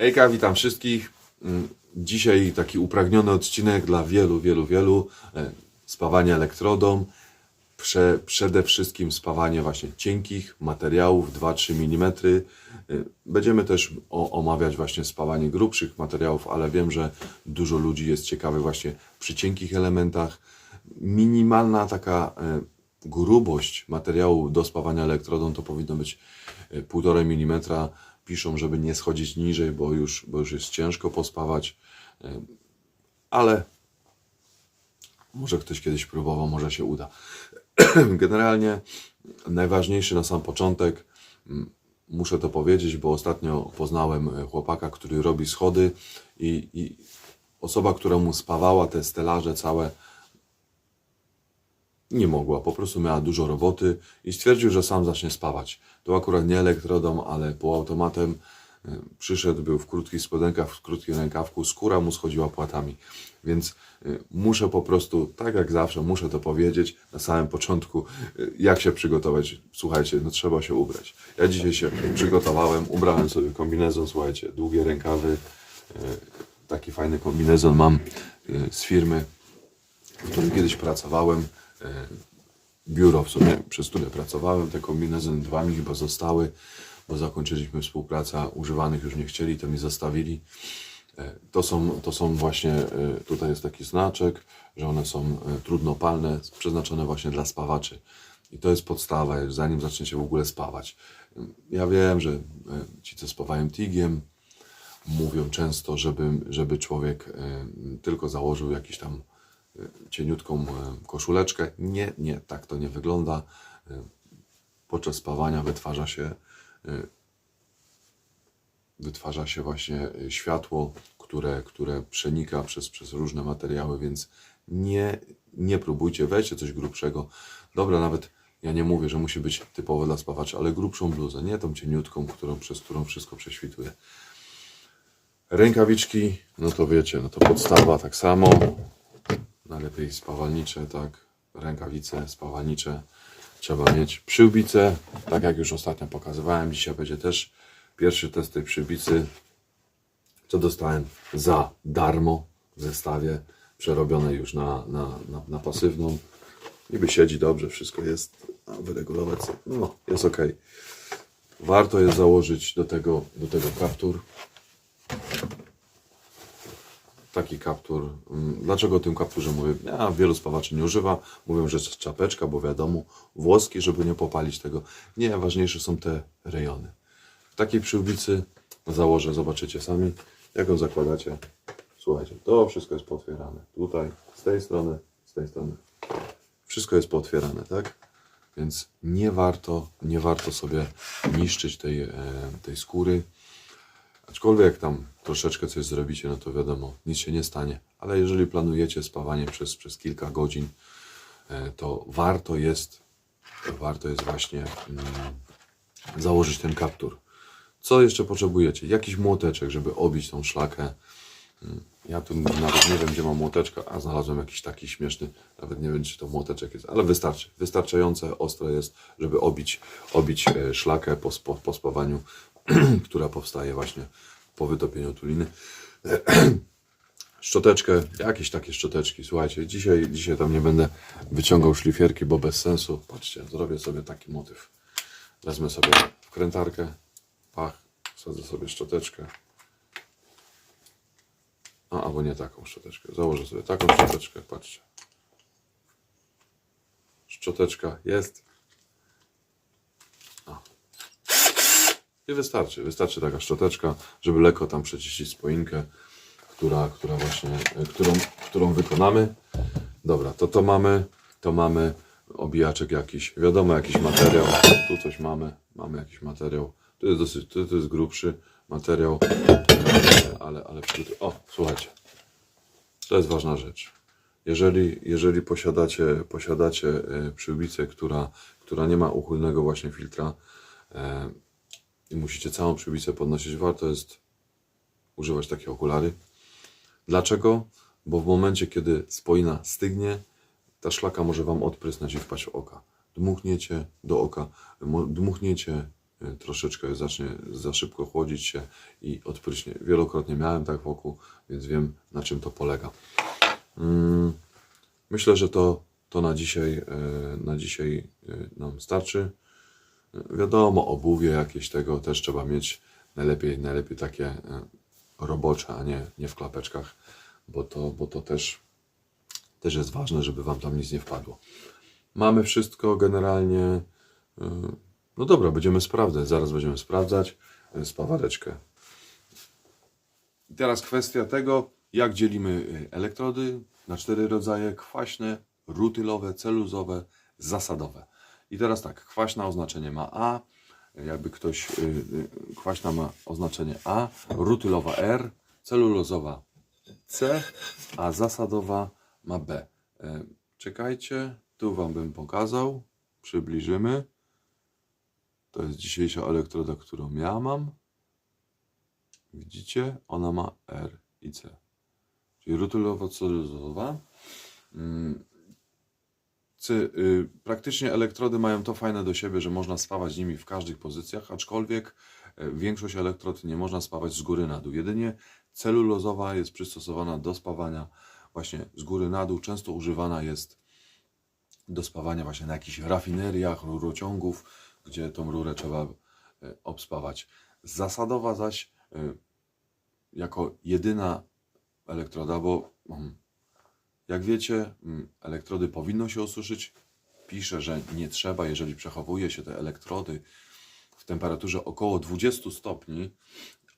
Hejka, witam wszystkich. Mm, Dzisiaj taki upragniony odcinek dla wielu, wielu, wielu. E, Spawanie elektrodą. Prze, przede wszystkim spawanie właśnie cienkich materiałów 2-3 mm. E, Będziemy też o, omawiać właśnie spawanie grubszych materiałów, ale wiem, że dużo ludzi jest ciekawych właśnie przy cienkich elementach. Minimalna taka e, grubość materiału do spawania elektrodą to powinno być e, 1,5 mm. Piszą, żeby nie schodzić niżej, bo już, bo już jest ciężko pospawać. Ale może ktoś kiedyś próbował, może się uda. Generalnie najważniejszy na sam początek, mm, muszę to powiedzieć, bo ostatnio poznałem chłopaka, który robi schody i, i osoba, która mu spawała te stelaże całe, nie mogła, po prostu miała dużo roboty i stwierdził, że sam zacznie spawać. To akurat nie elektrodą, ale półautomatem. Y, Przyszedł, był w krótkich spodenkach, w krótkim rękawku, skóra mu schodziła płatami. Więc y, muszę po prostu, tak jak zawsze, muszę to powiedzieć na samym początku, y, jak się przygotować. Słuchajcie, no trzeba się ubrać. Ja dzisiaj się przygotowałem, ubrałem sobie kombinezon, słuchajcie, długie rękawy, taki fajny kombinezon mam z firmy, w której kiedyś pracowałem. E, Biuro w sumie, przez które pracowałem, te kombinezony dwa mi chyba zostały, bo zakończyliśmy współpracę, używanych już nie chcieli, to mi zostawili. E, To są, to są właśnie, e, tutaj jest taki znaczek, że one są trudnopalne, przeznaczone właśnie dla spawaczy. I to jest podstawa, zanim zaczniecie w ogóle spawać. Ja wiem, że ci, co spawają tigiem, mówią często, żeby, żeby człowiek tylko założył jakiś tam cieniutką e, koszuleczkę. Nie, nie, tak to nie wygląda. E, Podczas spawania wytwarza się e, wytwarza się właśnie światło, które, które przenika przez, przez różne materiały, więc nie, nie próbujcie, weźcie coś grubszego. Dobra, nawet ja nie mówię, że musi być typowo dla spawaczy, ale grubszą bluzę, nie tą cieniutką, którą, przez którą wszystko prześwituje. Rękawiczki, no to wiecie, no to podstawa tak samo. Najlepiej spawalnicze, tak. Rękawice spawalnicze trzeba mieć. Przyłbice, tak jak już ostatnio pokazywałem, dzisiaj będzie też pierwszy test tej przyłbicy, co dostałem za darmo w zestawie, przerobione już na, na, na, na pasywną. Niby siedzi dobrze, wszystko jest, a wyregulować, no jest ok. Warto jest założyć do tego, do tego kaptur taki kaptur. Mm, Dlaczego o tym kapturze mówię? Ja wielu spawaczy nie używa. Mówią, że jest czapeczka, bo wiadomo, włoski, żeby nie popalić tego. Nie, ważniejsze są te rejony. W takiej przyłbicy założę, zobaczycie sami, jak ją zakładacie. Słuchajcie, to wszystko jest pootwierane. Tutaj, z tej strony, z tej strony. Wszystko jest pootwierane, tak? Więc nie warto, nie warto sobie niszczyć tej, e, tej skóry. Aczkolwiek tam troszeczkę coś zrobicie, no to wiadomo, nic się nie stanie. Ale jeżeli planujecie spawanie przez, przez kilka godzin, e, to warto jest, warto jest właśnie mm, założyć ten kaptur. Co jeszcze potrzebujecie? Jakiś młoteczek, żeby obić tą szlakę. Mm, Ja tu nawet nie wiem, gdzie mam młoteczka, a znalazłem jakiś taki śmieszny, nawet nie wiem, czy to młoteczek jest, ale wystarczy. Wystarczające ostre jest, żeby obić, obić e, szlakę po, spo- po spawaniu, która powstaje właśnie po wytopieniu tuliny. Szczoteczkę, jakieś takie szczoteczki. Słuchajcie, dzisiaj, dzisiaj tam nie będę wyciągał szlifierki, bo bez sensu. Patrzcie, zrobię sobie taki motyw. Wezmę sobie wkrętarkę, pach, wsadzę sobie szczoteczkę. A, albo nie taką szczoteczkę. Założę sobie taką szczoteczkę, patrzcie. Szczoteczka jest. I wystarczy, wystarczy taka szczoteczka, żeby lekko tam przeczyścić spoinkę, która, która właśnie, e, którą, którą wykonamy. Dobra, to to mamy, to mamy obijaczek jakiś, wiadomo jakiś materiał, tu coś mamy, mamy jakiś materiał, tu jest dosyć, tu, tu jest grubszy materiał, ale, ale, o, słuchajcie, to jest ważna rzecz. Jeżeli, jeżeli posiadacie, posiadacie e, przyłbicę, która, która nie ma uchylnego właśnie filtra e, i musicie całą przyłbicę podnosić, warto jest używać takie okulary. Dlaczego? Bo w momencie, kiedy spoina stygnie, ta szlaka może Wam odprysnąć i wpaść w oka. Dmuchniecie do oka, dmuchniecie y, troszeczkę zacznie za szybko chłodzić się i odpryśnie. Wielokrotnie miałem tak wokół, więc wiem na czym to polega. Mm, Myślę, że to, to na dzisiaj, e, na dzisiaj e, nam starczy. Wiadomo, obuwie jakieś tego też trzeba mieć. Najlepiej, najlepiej takie e, robocze, a nie, nie w klapeczkach, bo to, bo to też, też jest ważne, żeby Wam tam nic nie wpadło. Mamy wszystko generalnie. e, No dobra, będziemy sprawdzać. Zaraz będziemy sprawdzać e, spawareczkę. Teraz kwestia tego, jak dzielimy elektrody na cztery rodzaje: kwaśne, rutylowe, celuzowe, zasadowe. I teraz tak, kwaśna oznaczenie ma A, jakby ktoś, y, y, kwaśna ma oznaczenie A, rutylowa R, celulozowa C, a zasadowa ma B. E, Czekajcie, tu Wam bym pokazał, przybliżymy. To jest dzisiejsza elektroda, którą ja mam. Widzicie? Ona ma R i C. Czyli rutylowo-celulozowa. Y, praktycznie elektrody mają to fajne do siebie, że można spawać nimi w każdych pozycjach, aczkolwiek e, większość elektrod nie można spawać z góry na dół. Jedynie celulozowa jest przystosowana do spawania właśnie z góry na dół. Często używana jest do spawania właśnie na jakichś rafineriach, rurociągów, gdzie tą rurę trzeba e, obspawać. Zasadowa zaś e, jako jedyna elektroda, bo mm, jak wiecie, mm, elektrody powinno się osuszyć. Pisze, że nie trzeba, jeżeli przechowuje się te elektrody w temperaturze około 20 stopni,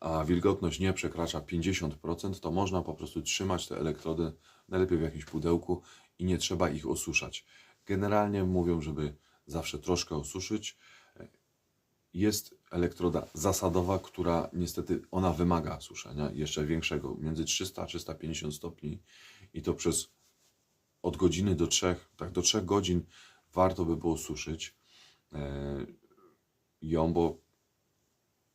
a wilgotność nie przekracza 50%, to można po prostu trzymać te elektrody najlepiej w jakimś pudełku i nie trzeba ich osuszać. Generalnie mówią, żeby zawsze troszkę osuszyć. Jest elektroda zasadowa, która niestety ona wymaga suszenia jeszcze większego, między 300 a 350 stopni i to przez od godziny do 3, tak do 3 godzin warto by było suszyć e, ją, bo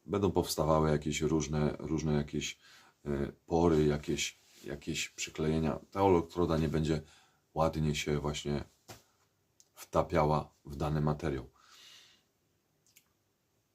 będą powstawały jakieś różne, różne jakieś e, pory, jakieś, jakieś przyklejenia. Ta elektroda nie będzie ładnie się właśnie wtapiała w dany materiał.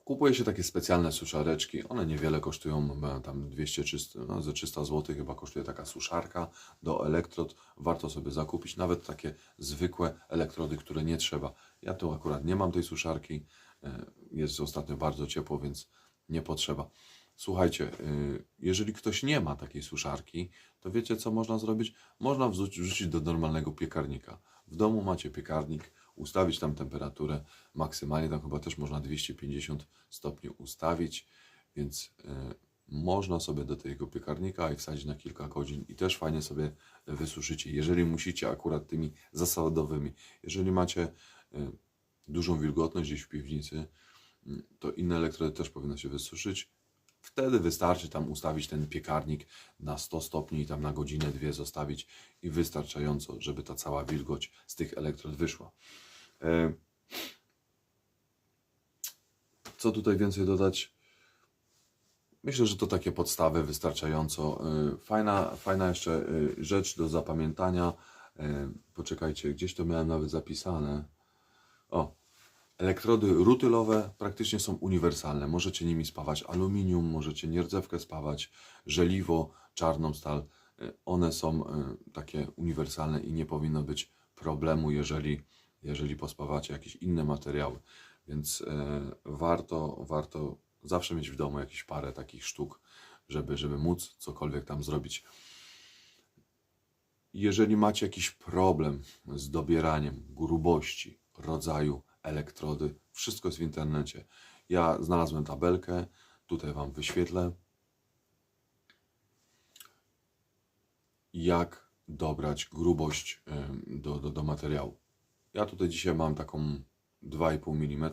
Kupuje się takie specjalne suszareczki. One niewiele kosztują, tam 200, 300, no ze 300 zł chyba kosztuje taka suszarka do elektrod. Warto sobie zakupić nawet takie zwykłe elektrody, które nie trzeba. Ja tu akurat nie mam tej suszarki. E, Jest ostatnio bardzo ciepło, więc nie potrzeba. Słuchajcie, y, jeżeli ktoś nie ma takiej suszarki, to wiecie co można zrobić? Można wrzucić do normalnego piekarnika. W domu macie piekarnik, ustawić tam temperaturę maksymalnie, tam chyba też można 250 stopni ustawić, więc y, można sobie do tego piekarnika i wsadzić na kilka godzin i też fajnie sobie wysuszycie, jeżeli musicie akurat tymi zasadowymi. Jeżeli macie y, dużą wilgotność gdzieś w piwnicy, y, to inne elektrody też powinno się wysuszyć. Wtedy wystarczy tam ustawić ten piekarnik na 100 stopni i tam na godzinę, dwie zostawić i wystarczająco, żeby ta cała wilgoć z tych elektrod wyszła. E, Co tutaj więcej dodać? Myślę, że to takie podstawy wystarczająco. E, Fajna, fajna jeszcze e, rzecz do zapamiętania. Poczekajcie, gdzieś to miałem nawet zapisane. O, Elektrody rutylowe praktycznie są uniwersalne. Możecie nimi spawać aluminium, możecie nierdzewkę spawać, żeliwo, czarną stal. One są e, takie uniwersalne i nie powinno być problemu, jeżeli, jeżeli pospawacie jakieś inne materiały. Więc e, warto, warto zawsze mieć w domu jakieś parę takich sztuk, żeby, żeby móc cokolwiek tam zrobić. Jeżeli macie jakiś problem z dobieraniem grubości, rodzaju elektrody, wszystko jest w internecie. Ja znalazłem tabelkę, tutaj Wam wyświetlę, jak dobrać grubość do, do, do materiału. Ja tutaj dzisiaj mam taką 2,5 mm.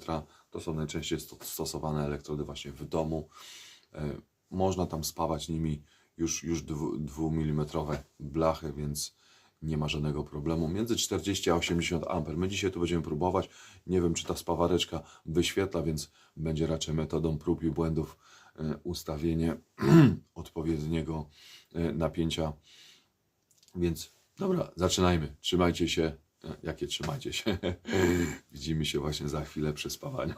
To są najczęściej sto- stosowane elektrody właśnie w domu. E, Można tam spawać nimi już, już 2 mm blachy, więc nie ma żadnego problemu. Między 40 a 80 A. My dzisiaj tu będziemy próbować. Nie wiem, czy ta spawareczka wyświetla, więc będzie raczej metodą prób i błędów e, ustawienie odpowiedniego e, napięcia. Więc dobra, zaczynajmy. Trzymajcie się. E, Jakie trzymajcie się? Widzimy się właśnie za chwilę przy spawaniu.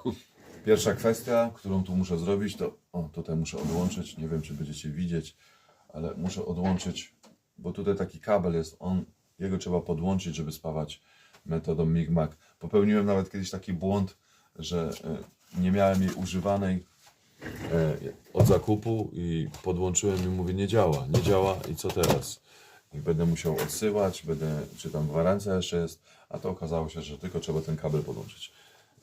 Pierwsza kwestia, którą tu muszę zrobić, to o, tutaj muszę odłączyć. Nie wiem, czy będziecie widzieć, ale muszę odłączyć, bo tutaj taki kabel jest. On, jego trzeba podłączyć, żeby spawać metodą MIG-MAG. Popełniłem nawet kiedyś taki błąd, że e, nie miałem jej używanej e, od zakupu i podłączyłem i mówię, nie działa, nie działa i co teraz? I będę musiał odsyłać, będę, czy tam gwarancja jeszcze jest, a to okazało się, że tylko trzeba ten kabel podłączyć.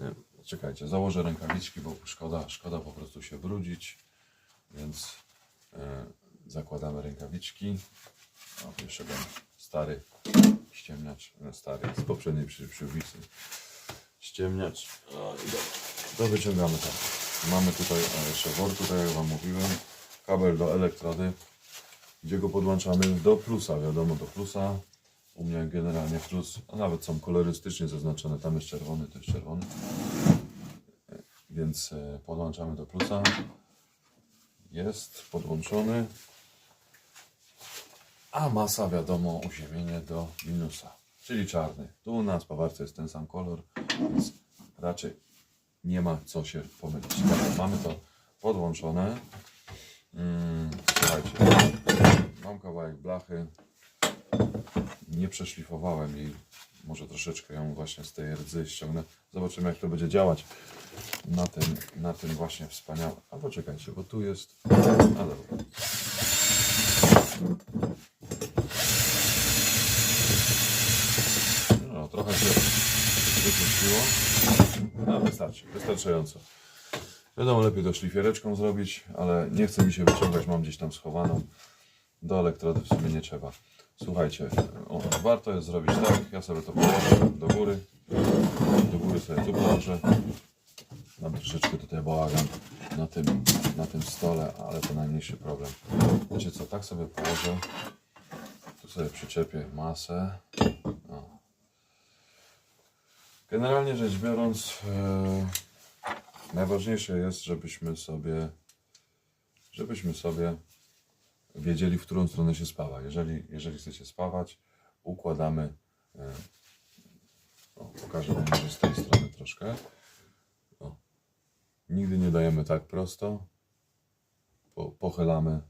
E, Czekajcie, założę rękawiczki, bo szkoda, szkoda po prostu się brudzić, więc zakładamy rękawiczki. O, jeszcze ten stary ściemniacz, no stary, z poprzedniej przy, przywicy. Ściemniacz. O, i dobra. To wyciągamy tak. Mamy tutaj e, jeszcze wor, tutaj jak Wam mówiłem, kabel do elektrody, gdzie go podłączamy do plusa, wiadomo, do plusa. U mnie generalnie plus, a nawet są kolorystycznie zaznaczone, tam jest czerwony, to jest czerwony. Więc e, podłączamy do plusa. Jest podłączony. A masa, wiadomo, uziemienie do minusa, czyli czarny. Tu na spawarce jest ten sam kolor, więc raczej nie ma co się pomylić. Dobra, mamy to podłączone. Mm, słuchajcie, mam kawałek blachy. Nie przeszlifowałem jej. Może troszeczkę ją właśnie z tej rdzy ściągnę. Zobaczymy jak to będzie działać na tym, na tym właśnie wspaniałym. A poczekajcie, bo tu jest. A dobra. No, trochę się wykręciło. No, wystarczy, wystarczająco. Wiadomo, lepiej to szlifiereczką zrobić, ale nie chce mi się wyciągać, mam gdzieś tam schowaną. Do elektrody w sumie nie trzeba. Słuchajcie, o, warto jest zrobić tak, ja sobie to położę do góry. Do góry sobie tu położę. Mam troszeczkę tutaj bałagan na tym, na tym stole, ale to najmniejszy problem. Wiecie co, tak sobie położę. Tu sobie przyczepię masę. Generalnie rzecz biorąc, e, najważniejsze jest, żebyśmy sobie, żebyśmy sobie wiedzieli, w którą stronę się spawa. Jeżeli, jeżeli chcecie spawać, układamy. E, o, pokażę Wam może z tej strony troszkę. O. Nigdy nie dajemy tak prosto. Po, pochylamy,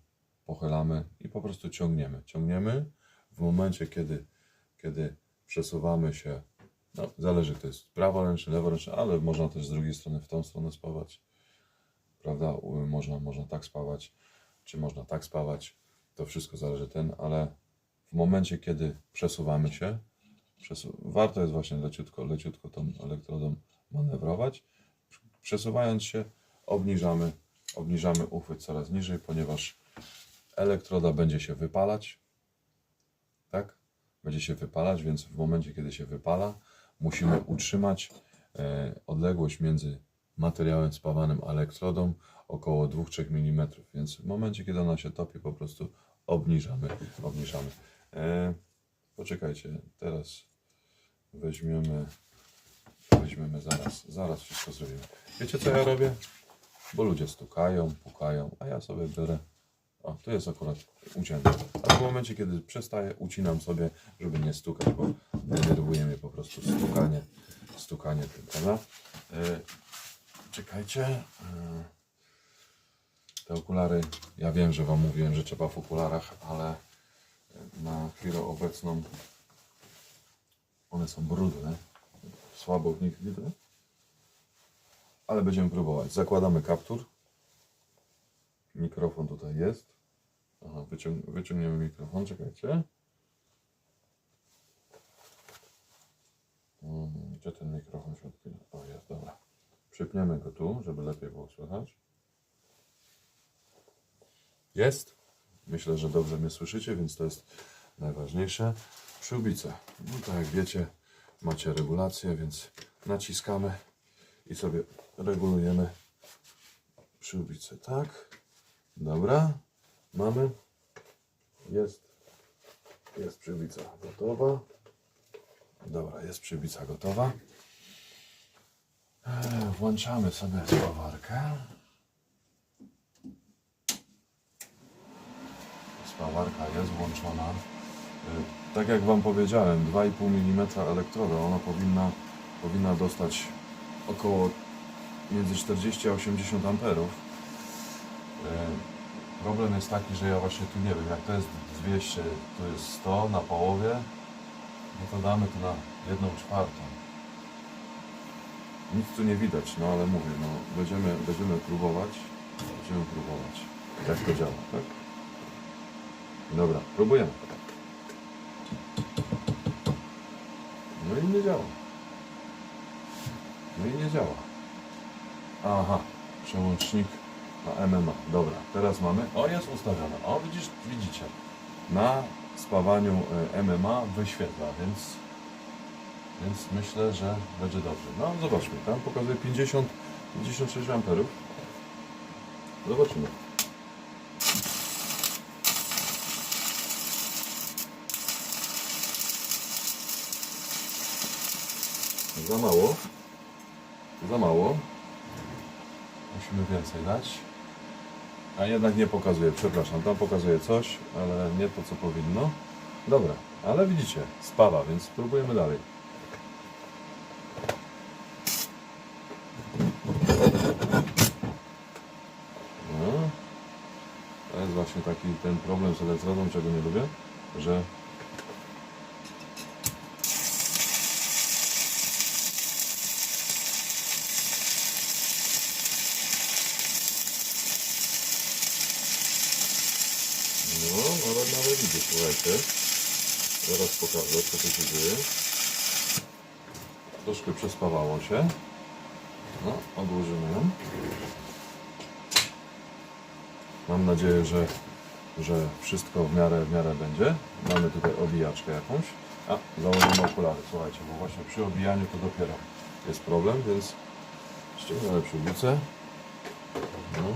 pochylamy i po prostu ciągniemy. Ciągniemy w momencie, kiedy, kiedy przesuwamy się. No, zależy, to jest praworęczny, leworęczny, ale można też z drugiej strony w tą stronę spawać. Prawda? Można, można tak spawać, czy można tak spawać. To wszystko zależy ten, ale w momencie, kiedy przesuwamy się, przesu- warto jest właśnie leciutko, leciutko tą elektrodą manewrować. Przesuwając się, obniżamy, obniżamy uchwyt coraz niżej, ponieważ elektroda będzie się wypalać. Tak? Będzie się wypalać, więc w momencie, kiedy się wypala, musimy utrzymać e, odległość między materiałem spawanym a elektrodą około 2-3 mm. Więc w momencie, kiedy ona się topi, po prostu obniżamy, obniżamy. E, poczekajcie, teraz weźmiemy, weźmiemy zaraz, zaraz wszystko zrobimy. Wiecie co ja robię? Bo ludzie stukają, pukają, a ja sobie biorę. O, tu jest akurat ucięte. A w momencie, kiedy przestaję, ucinam sobie, żeby nie stukać, bo denerwuje mnie po prostu stukanie, stukanie tym, prawda? E, czekajcie. E, te okulary, ja wiem, że Wam mówiłem, że trzeba w okularach, ale na chwilę obecną one są brudne. Słabo w nich widzę. Ale będziemy próbować. Zakładamy kaptur. Mikrofon tutaj jest. Aha, wyciąg wyciągniemy mikrofon, czekajcie. Mm, Gdzie ten mikrofon się odpina? O, jest, dobra. Przypniemy go tu, żeby lepiej było słychać. Jest. Myślę, że dobrze mnie słyszycie, więc to jest najważniejsze. Przyłbice. No tak jak wiecie, macie regulację, więc naciskamy i sobie regulujemy przyłbicę. Tak. Dobra. Mamy. Jest. Jest przyłbica gotowa. Dobra, jest przyłbica gotowa. Eee, Włączamy sobie spawarkę. Spawarka jest włączona. Y, Tak jak Wam powiedziałem, 2,5 mm elektroda, ona powinna, powinna dostać około między 40 a 80 amperów. Problem jest taki, że ja właśnie tu nie wiem, jak to jest 200, to jest 100 na połowie, no to damy tu na jedną czwartą. Nic tu nie widać, no ale mówię, no będziemy, będziemy próbować, będziemy próbować, jak to działa, tak? Dobra, próbujemy. No i nie działa. No i nie działa. Aha, przełącznik na MMA. Dobra, teraz mamy. O, jest ustawione. O, widzisz, widzicie. Na spawaniu e, MMA wyświetla, więc, więc myślę, że będzie dobrze. No, zobaczmy. Tam pokazuje 50, 56 amperów. Zobaczymy. Za mało. Za mało. Musimy więcej dać. A jednak nie pokazuje, przepraszam, tam pokazuje coś, ale nie to co powinno. Dobra, ale widzicie, spawa, więc spróbujemy dalej. No. To jest właśnie taki ten problem z elektrodą, czego nie lubię, że No, słuchajcie. Zaraz pokażę, co tu się dzieje. Troszkę przespawało się. No, odłożymy ją. Mam nadzieję, że, że wszystko w miarę, w miarę będzie. Mamy tutaj owijaczkę jakąś. A, założymy okulary, słuchajcie, bo właśnie przy obijaniu to dopiero jest problem, więc ściągnę przywódcę. No.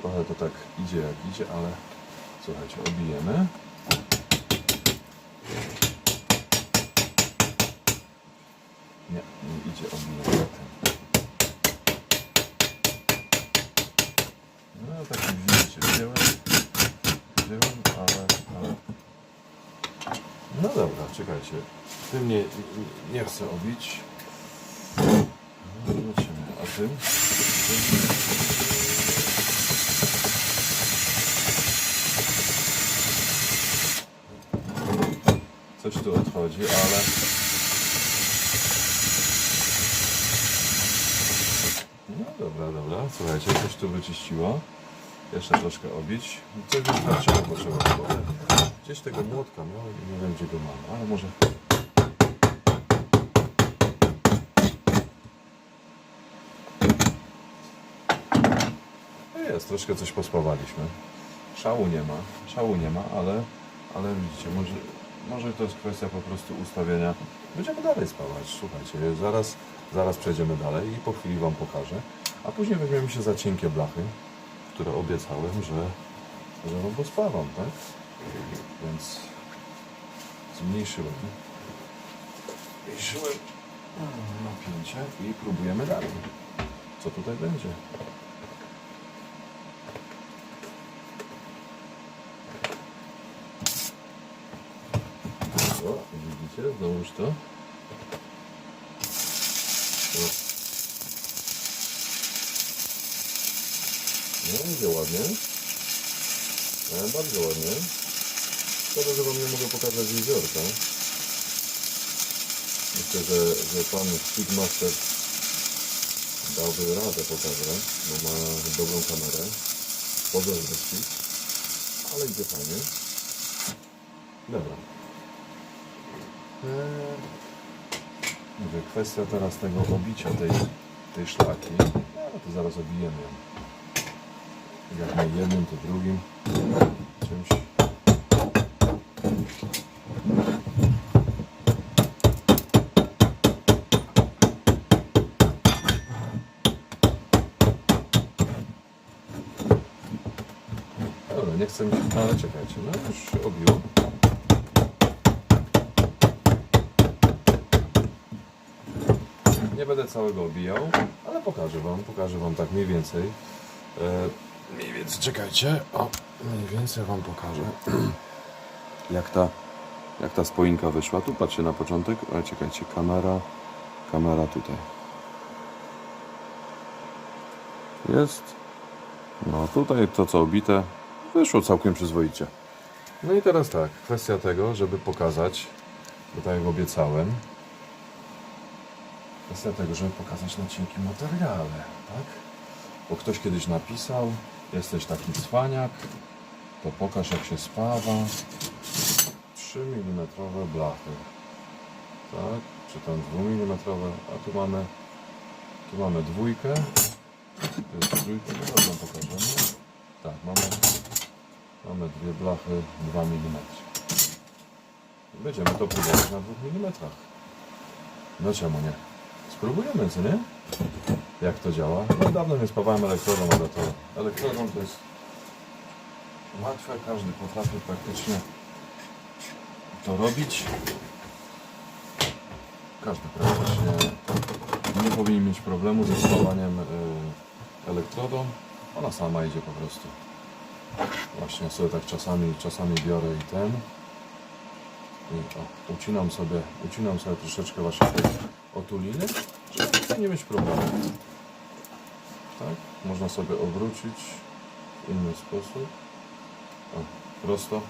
Trochę to tak idzie jak idzie, ale słuchajcie, obijemy. Nie, nie idzie obijanie tym. No tak widzicie, wziąłem, wziąłem, ale, ale... No dobra, czekajcie. Tym nie, nie, chcę obić. No, zobaczymy. A tym? Coś tu odchodzi, ale... No dobra, dobra. Słuchajcie, coś tu wyczyściło. Jeszcze troszkę obić. Coś wystarczyło potrzeba. Gdzieś tego młotka miałem i nie wiem gdzie go mam, ale może... No Jest, troszkę coś pospawaliśmy. Szału nie ma, szału nie ma, ale, ale widzicie, może, może to jest kwestia po prostu ustawienia. Będziemy dalej spawać, słuchajcie, zaraz, zaraz przejdziemy dalej i po chwili Wam pokażę. A później weźmiemy się za cienkie blachy, które obiecałem, że, że Wam pospawam, tak? Więc zmniejszyłem. Zmniejszyłem napięcie i próbujemy dalej. Co tutaj będzie? O, widzicie, znowuż to. O. No, idzie ładnie. E, bardzo ładnie. Szkoda, że wam nie mogę pokazać jeziorka. Myślę, że, że pan Speedmaster dałby radę pokazać, bo ma dobrą kamerę. Pozdrow wyścig. Ale idzie fajnie. Dobra. Eee, Mówię, kwestia teraz tego obicia tej, tej szlaki. No to zaraz obijemy ją. Jak nie jednym, to drugim. Czymś. Dobra, nie chcę mi. Ale czekajcie, no już obiło. Będę całego obijał, ale pokażę Wam, pokażę Wam tak mniej więcej. E, mniej więcej, czekajcie, o, mniej więcej Wam pokażę. jak ta, jak ta spoinka wyszła. Tu patrzcie na początek, ale czekajcie, kamera, kamera tutaj. Jest. No tutaj to co obite wyszło całkiem przyzwoicie. No i teraz tak, kwestia tego, żeby pokazać, bo tak jak obiecałem, kwestia tego, żeby pokazać na cienkim materiale, tak? Bo ktoś kiedyś napisał, jesteś taki cwaniak, to pokaż jak się spawa 3 mm blachy, tak? Czy tam 2 mm, a tu mamy, tu mamy dwójkę, to jest trójka, dobra, pokażemy. Tak, mamy, mamy dwie blachy 2 mm. Będziemy to próbować na 2 mm. No czemu nie? Spróbujemy, co nie? Jak to działa? No dawno nie spawałem elektrodą, ale to elektrodą to jest łatwe, każdy potrafi praktycznie to robić. Każdy praktycznie nie powinien mieć problemu ze spawaniem y, elektrodą. Ona sama idzie po prostu. Właśnie sobie tak czasami, czasami biorę i ten. O, ucinam sobie, ucinam sobie troszeczkę właśnie tej otuliny, żeby nie mieć problemu. Tak? Można sobie obrócić w inny sposób. O, prosto.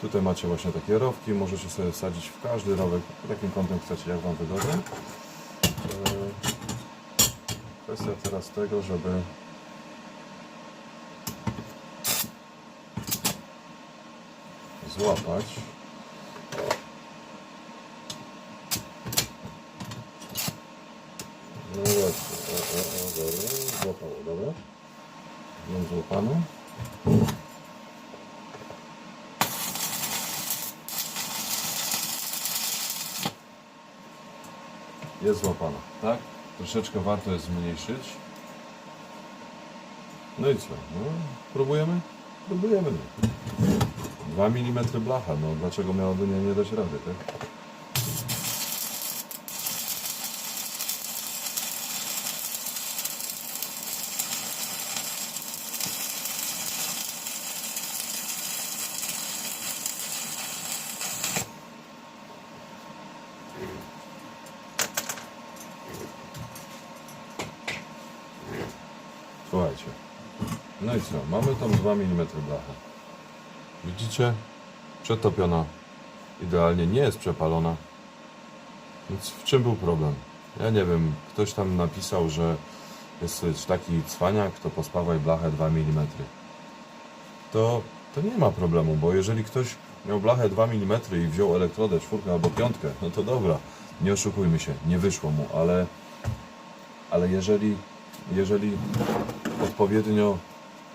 Tutaj macie właśnie takie rowki, możecie sobie wsadzić w każdy rowek, jakim kątem chcecie, jak Wam wygodnie. Eee, Kwestia teraz tego, żeby złapać. No właśnie, o, o, o, dobra, złapało, dobra. Mam złapane. Jest złapana, tak? Troszeczkę warto jest zmniejszyć. No i co? No, próbujemy? Próbujemy. No. 2 mm blacha, no dlaczego miałoby nie, nie dać rady, tak? Słuchajcie. No i co? Mamy tam 2 mm blacha. Widzicie? Przetopiona. Idealnie nie jest przepalona. Więc w czym był problem? Ja nie wiem. Ktoś tam napisał, że jesteś taki cwaniak, to pospawaj blachę 2 mm. To, to nie ma problemu, bo jeżeli ktoś miał blachę 2 mm i wziął elektrodę czwórkę albo piątkę, no to dobra. Nie oszukujmy się, nie wyszło mu, ale, ale jeżeli, jeżeli odpowiednio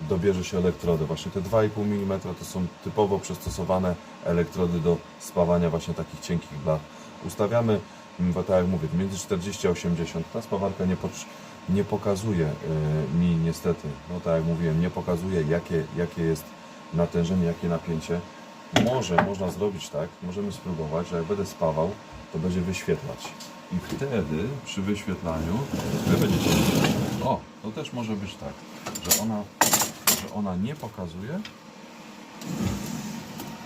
dobierze się elektrody. Właśnie te 2,5 mm to są typowo przystosowane elektrody do spawania właśnie takich cienkich blach. Ustawiamy, mm, tak jak mówię, między 40 a 80. Ta spawarka nie, nie pokazuje y, mi niestety, no tak jak mówiłem, nie pokazuje jakie, jakie jest natężenie, jakie napięcie. Może można zrobić tak, możemy spróbować, że jak będę spawał, to będzie wyświetlać. I wtedy przy wyświetlaniu wy będziecie. O, to też może być tak, że ona, ona nie pokazuje,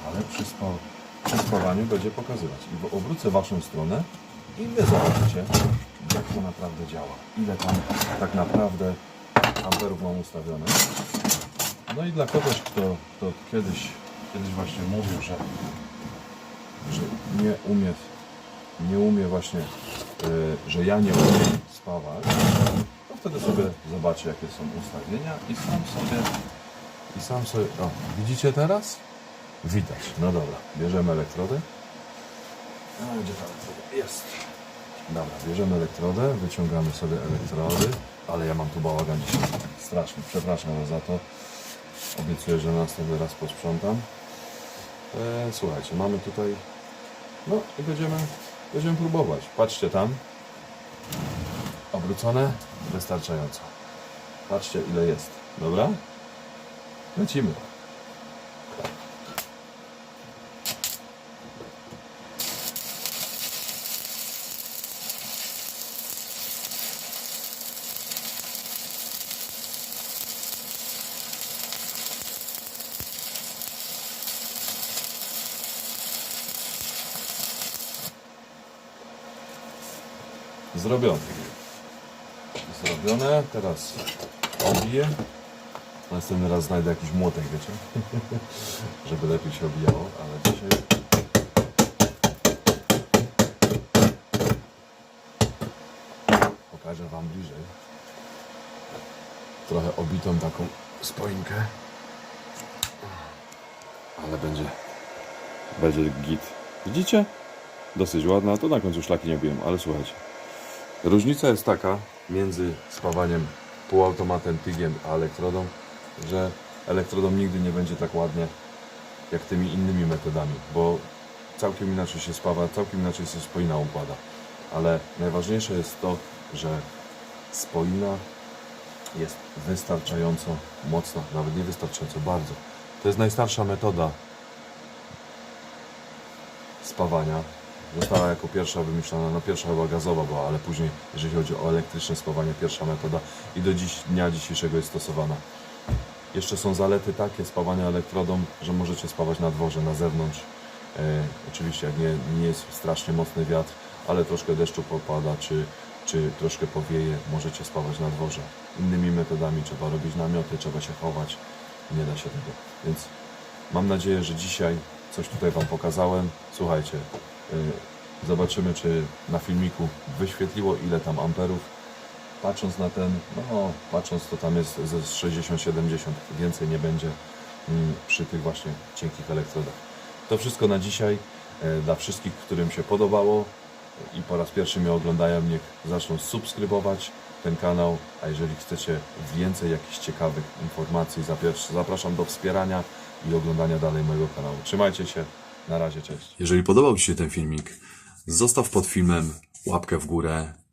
ale przy, spa, przy spawaniu będzie pokazywać. I obrócę waszą stronę i wy zobaczycie, jak to naprawdę działa. Ile tam tak naprawdę amperów mam ustawione. No i dla kogoś, kto, kto kiedyś, kiedyś właśnie mówił, że, że nie umie, nie umie właśnie, y, że ja nie umiem spawać, to wtedy sobie zobaczy jakie są ustawienia i sam sobie, i sam sobie, o, widzicie teraz? Widać. No dobra, bierzemy elektrody. Gdzie ta elektroda? Jest. Dobra, bierzemy elektrodę, wyciągamy sobie elektrody, ale ja mam tu bałagan dzisiaj straszny, przepraszam was za to. Obiecuję, że następny raz posprzątam. E, słuchajcie, mamy tutaj, no i będziemy, będziemy próbować. Patrzcie tam, obrócone, wystarczająco. Patrzcie ile jest, dobra? Lecimy. Zrobione. Zrobione. Teraz obije. Następny raz znajdę jakiś młotek, wiecie? Żeby lepiej się obijało, ale dzisiaj... Pokażę Wam bliżej. Trochę obitą taką spoinkę. Ale będzie... Będzie git. Widzicie? Dosyć ładna, to na końcu szlaki nie biłem, ale słuchajcie. Różnica jest taka między spawaniem półautomatem, tygiem a elektrodą, że elektrodą nigdy nie będzie tak ładnie jak tymi innymi metodami, bo całkiem inaczej się spawa, całkiem inaczej się spoina układa. Ale najważniejsze jest to, że spoina jest wystarczająco mocna, nawet nie wystarczająco bardzo. To jest najstarsza metoda spawania. Została jako pierwsza wymyślona, no pierwsza chyba gazowa była, ale później, jeżeli chodzi o elektryczne spawanie, pierwsza metoda i do dziś, dnia dzisiejszego jest stosowana. Jeszcze są zalety takie spawania elektrodą, że możecie spawać na dworze, na zewnątrz. E, oczywiście jak nie, nie jest strasznie mocny wiatr, ale troszkę deszczu popada, czy, czy troszkę powieje, możecie spawać na dworze. Innymi metodami trzeba robić namioty, trzeba się chować. Nie da się tego. Więc mam nadzieję, że dzisiaj coś tutaj Wam pokazałem. Słuchajcie, y, zobaczymy, czy na filmiku wyświetliło ile tam amperów. Patrząc na ten, no patrząc to tam jest ze 60-70, więcej nie będzie mm, przy tych właśnie cienkich elektrodach. To wszystko na dzisiaj. E, Dla wszystkich, którym się podobało i po raz pierwszy mnie oglądają, niech zaczną subskrybować ten kanał, a jeżeli chcecie więcej jakichś ciekawych informacji, zapraszam do wspierania i oglądania dalej mojego kanału. Trzymajcie się, na razie, cześć. Jeżeli podobał Ci się ten filmik, zostaw pod filmem łapkę w górę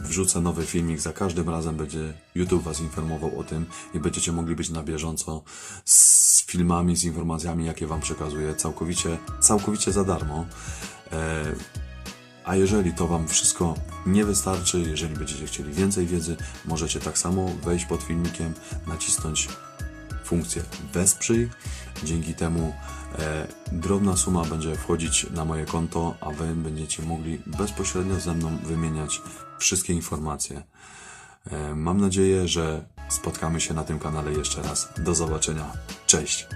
wrzucę nowy filmik, za każdym razem będzie YouTube Was informował o tym i będziecie mogli być na bieżąco z filmami, z informacjami, jakie Wam przekazuję całkowicie, całkowicie za darmo. E, a jeżeli to Wam wszystko nie wystarczy, jeżeli będziecie chcieli więcej wiedzy, możecie tak samo wejść pod filmikiem, nacisnąć funkcję wesprzyj. Dzięki temu e, drobna suma będzie wchodzić na moje konto, a Wy będziecie mogli bezpośrednio ze mną wymieniać wszystkie informacje. E, mam nadzieję, że spotkamy się na tym kanale jeszcze raz. Do zobaczenia. Cześć!